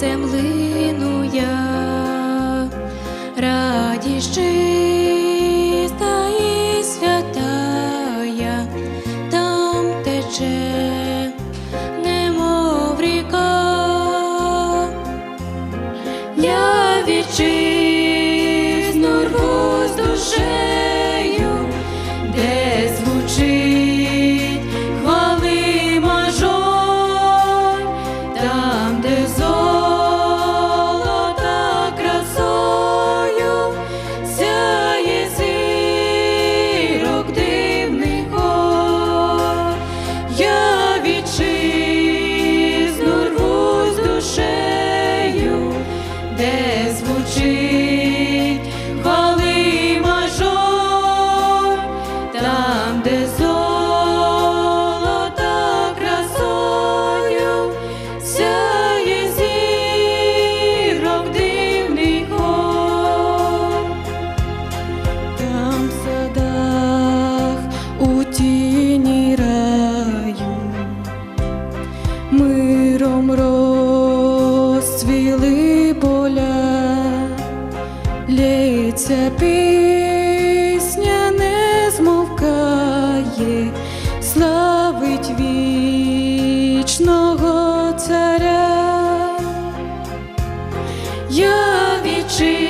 серцем лину я, радість чиста і святая, там тече, немов ріка, я відчую. розцвіли поля, лється пісня не змовкає, славить вічного царя. Я відчив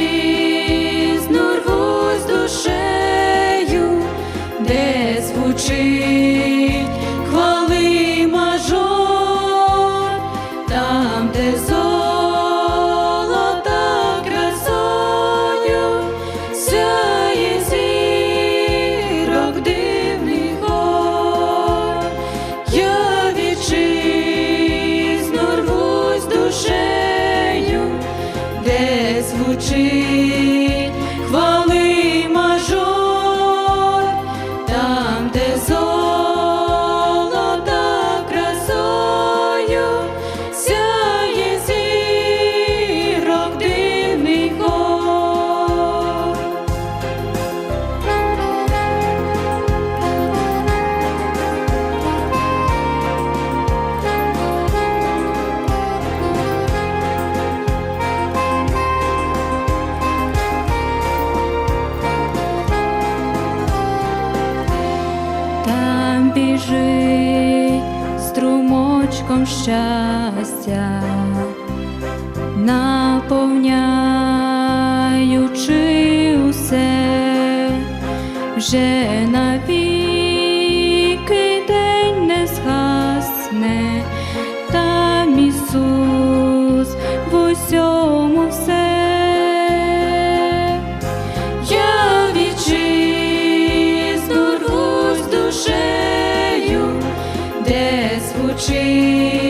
там біжи струмочком щастя, наповняючи усе. Вже на Jesus.